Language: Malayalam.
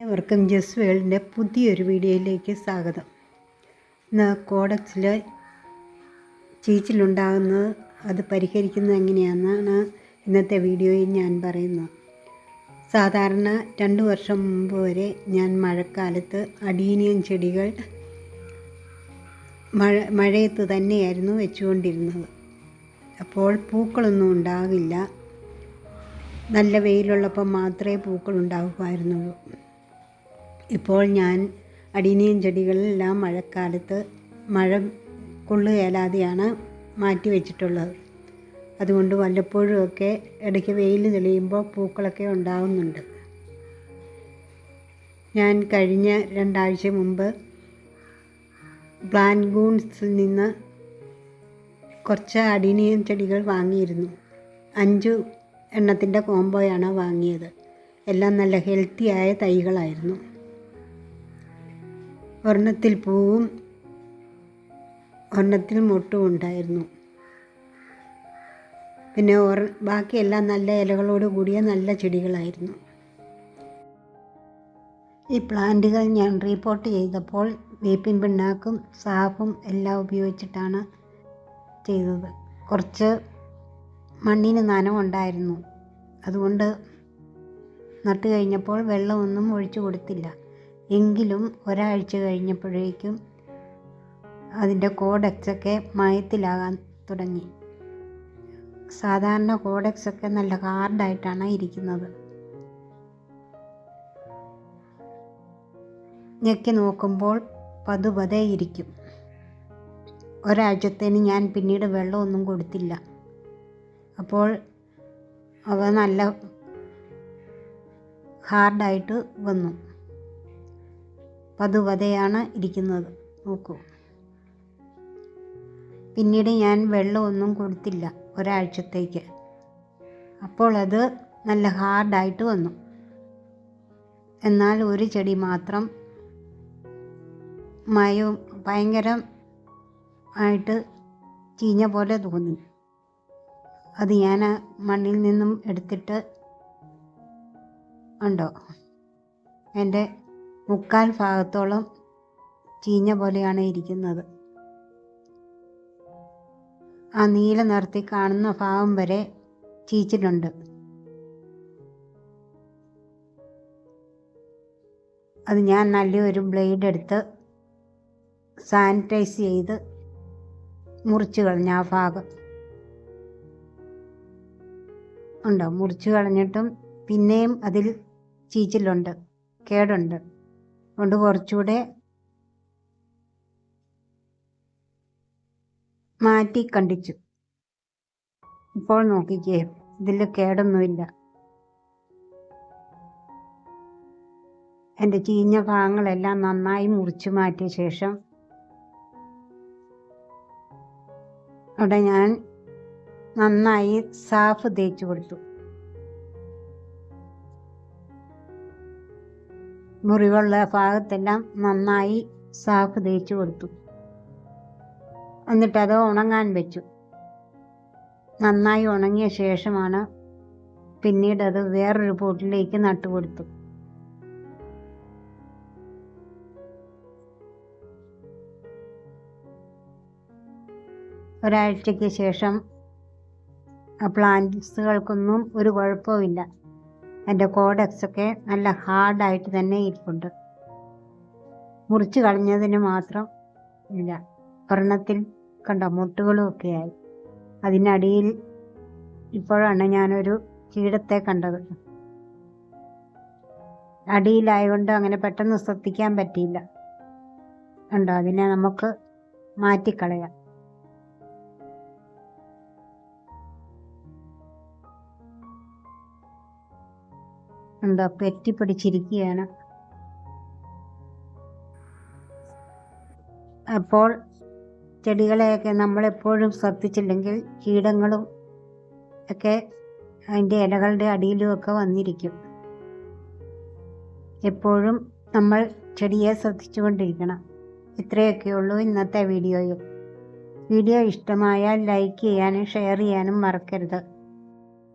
ഏവർക്കും ജസ് വേൾഡിന്റെ പുതിയൊരു വീഡിയോയിലേക്ക് സ്വാഗതം. ഇന്ന് കോഡക്സിൽ ചീച്ചിലുണ്ടാകുന്നത് അത് പരിഹരിക്കുന്നത് എങ്ങനെയാണെന്നാണ് ഇന്നത്തെ വീഡിയോയിൽ ഞാൻ പറയുന്നത്. സാധാരണ രണ്ട് വർഷം മുമ്പ് വരെ ഞാൻ മഴക്കാലത്ത് അടീനിയം ചെടികൾ മഴ മഴയത്ത് തന്നെയായിരുന്നു വെച്ചുകൊണ്ടിരുന്നത്. അപ്പോൾ പൂക്കളൊന്നും ഉണ്ടാകില്ല. നല്ല വെയിലുള്ളപ്പോൾ മാത്രമേ പൂക്കൾ ഉണ്ടാകുമായിരുന്നുള്ളൂ ഇപ്പോൾ ഞാൻ അടിനിയും ചെടികളെല്ലാം മഴക്കാലത്ത് മഴ കൊള്ളുകയല്ലാതെയാണ് മാറ്റി വെച്ചിട്ടുള്ളത്. അതുകൊണ്ട് വല്ലപ്പോഴും ഒക്കെ ഇടയ്ക്ക് വെയിൽ തെളിയുമ്പോൾ പൂക്കളൊക്കെ ഉണ്ടാകുന്നുണ്ട് ഞാൻ കഴിഞ്ഞ രണ്ടാഴ്ച മുമ്പ് ബ്ലാൻഗൂൺസിൽ നിന്ന് കുറച്ച് അടിനിയും ചെടികൾ വാങ്ങിയിരുന്നു. അഞ്ച് എണ്ണത്തിന്റെ കോംബോയാണ് വാങ്ങിയത്. എല്ലാം നല്ല ഹെൽത്തിയായ തൈകളായിരുന്നു. ഒരെണ്ണത്തിൽ പൂവും ഒരെണ്ണത്തിൽ മുട്ടും ഉണ്ടായിരുന്നു. പിന്നെ ഒര ബാക്കിയെല്ലാം നല്ല ഇലകളോട് കൂടിയ നല്ല ചെടികളായിരുന്നു. ഈ പ്ലാന്റുകൾ ഞാൻ റീപോർട്ട് ചെയ്തപ്പോൾ വേപ്പിൻ പിണ്ണാക്കും സാഫും എല്ലാം ഉപയോഗിച്ചിട്ടാണ് ചെയ്തത്. കുറച്ച് മണ്ണിന് നനവുണ്ടായിരുന്നു. അതുകൊണ്ട് നട്ട് കഴിഞ്ഞപ്പോൾ വെള്ളമൊന്നും ഒഴിച്ചു കൊടുത്തില്ല. എങ്കിലും ഒരാഴ്ച കഴിഞ്ഞപ്പോഴേക്കും അതിന്റെ കോഡക്സൊക്കെ മയത്തിലാകാൻ തുടങ്ങി. സാധാരണ കോഡക്സൊക്കെ നല്ല ഹാർഡായിട്ടാണ് ഇരിക്കുന്നത്. ഞെക്കി നോക്കുമ്പോൾ പതുപതേ ഇരിക്കും. ഒരാഴ്ചത്തേന് ഞാൻ പിന്നീട് വെള്ളമൊന്നും കൊടുത്തില്ല. അപ്പോൾ അവ നല്ല ഹാർഡായിട്ട് വന്നു. പതുപതയാണ് ഇരിക്കുന്നത്. നോക്കൂ. പിന്നീട് ഞാൻ വെള്ളമൊന്നും കൊടുത്തില്ല ഒരാഴ്ചത്തേക്ക്. അപ്പോൾ അത് നല്ല ഹാർഡായിട്ട് വന്നു. എന്നാൽ ഒരു ചെടി മാത്രം മയവും ഭയങ്കരം ആയിട്ട് ചീഞ്ഞ പോലെ തോന്നി. അത് ഞാൻ മണ്ണിൽ നിന്നും എടുത്തിട്ട് ഉണ്ടോ? എന്റെ മുക്കാൽ ഭാഗത്തോളം ചീഞ്ഞ പോലെയാണ് ഇരിക്കുന്നത്. ആ നീല നിറത്തിൽ കാണുന്ന ഭാഗം വരെ ചീച്ചിട്ടുണ്ട്. അത് ഞാൻ നല്ലൊരു ബ്ലേഡ് എടുത്ത് സാനിറ്റൈസ് ചെയ്ത് മുറിച്ച് കളഞ്ഞ. ആ ഭാഗം ഉണ്ടോ? മുറിച്ച് കളഞ്ഞിട്ടും പിന്നെയും അതിൽ ചീച്ചിലുണ്ട്. കേടുണ്ട്. അതുകൊണ്ട് കുറച്ചുകൂടെ മാറ്റി കണ്ടിച്ചു. ഇപ്പോൾ നോക്കിക്കേ ഇതിൽ കേടൊന്നുമില്ല. എന്റെ ചീഞ്ഞ ഭാഗങ്ങളെല്ലാം നന്നായി മുറിച്ച് മാറ്റിയ ശേഷം അവിടെ ഞാൻ നന്നായി സാഫ് തേച്ച് കൊടുത്തു. മുറിവുള്ള ഭാഗത്തെല്ലാം നന്നായി സാഫ് തേച്ച് കൊടുത്തു. എന്നിട്ടത് ഉണങ്ങാൻ വെച്ചു. നന്നായി ഉണങ്ങിയ ശേഷമാണ് പിന്നീട് അത് വേറൊരു പോട്ടിലേക്ക് നട്ടുകൊടുത്തു ഒരാഴ്ചയ്ക്ക് ശേഷം പ്ലാന്റ്സുകൾക്കൊന്നും ഒരു കുഴപ്പവുമില്ല. എന്റെ കോഡക്സൊക്കെ നല്ല ഹാർഡായിട്ട് തന്നെ ഇരിപ്പുണ്ട്. മുറിച്ച് കളഞ്ഞതിന് മാത്രം ഇല്ല. ഒരെണ്ണത്തിൽ കണ്ട മുട്ടുകളും ഒക്കെ ആയി. അതിനടിയിൽ ഇപ്പോഴാണ് ഞാനൊരു കീടത്തെ കണ്ടത്. അടിയിലായതുകൊണ്ട് അങ്ങനെ പെട്ടെന്ന് ശ്രദ്ധിക്കാൻ പറ്റിയില്ല. കണ്ടോ അതിനെ നമുക്ക് മാറ്റിക്കളയാം. എന്തോ പെറ്റിപ്പിടിച്ചിരിക്കുകയാണ് അപ്പോൾ ചെടികളെയൊക്കെ നമ്മളെപ്പോഴും ശ്രദ്ധിച്ചില്ലെങ്കിൽ കീടങ്ങളും ഒക്കെ അതിന്റെ ഇലകളുടെ അടിയിലുമൊക്കെ വന്നിരിക്കും. എപ്പോഴും നമ്മൾ ചെടിയെ ശ്രദ്ധിച്ചുകൊണ്ടിരിക്കണം. ഇത്രയൊക്കെയുള്ളൂ ഇന്നത്തെ വീഡിയോയിൽ വീഡിയോ ഇഷ്ടമായാൽ ലൈക്ക് ചെയ്യാനും ഷെയർ ചെയ്യാനും മറക്കരുത്.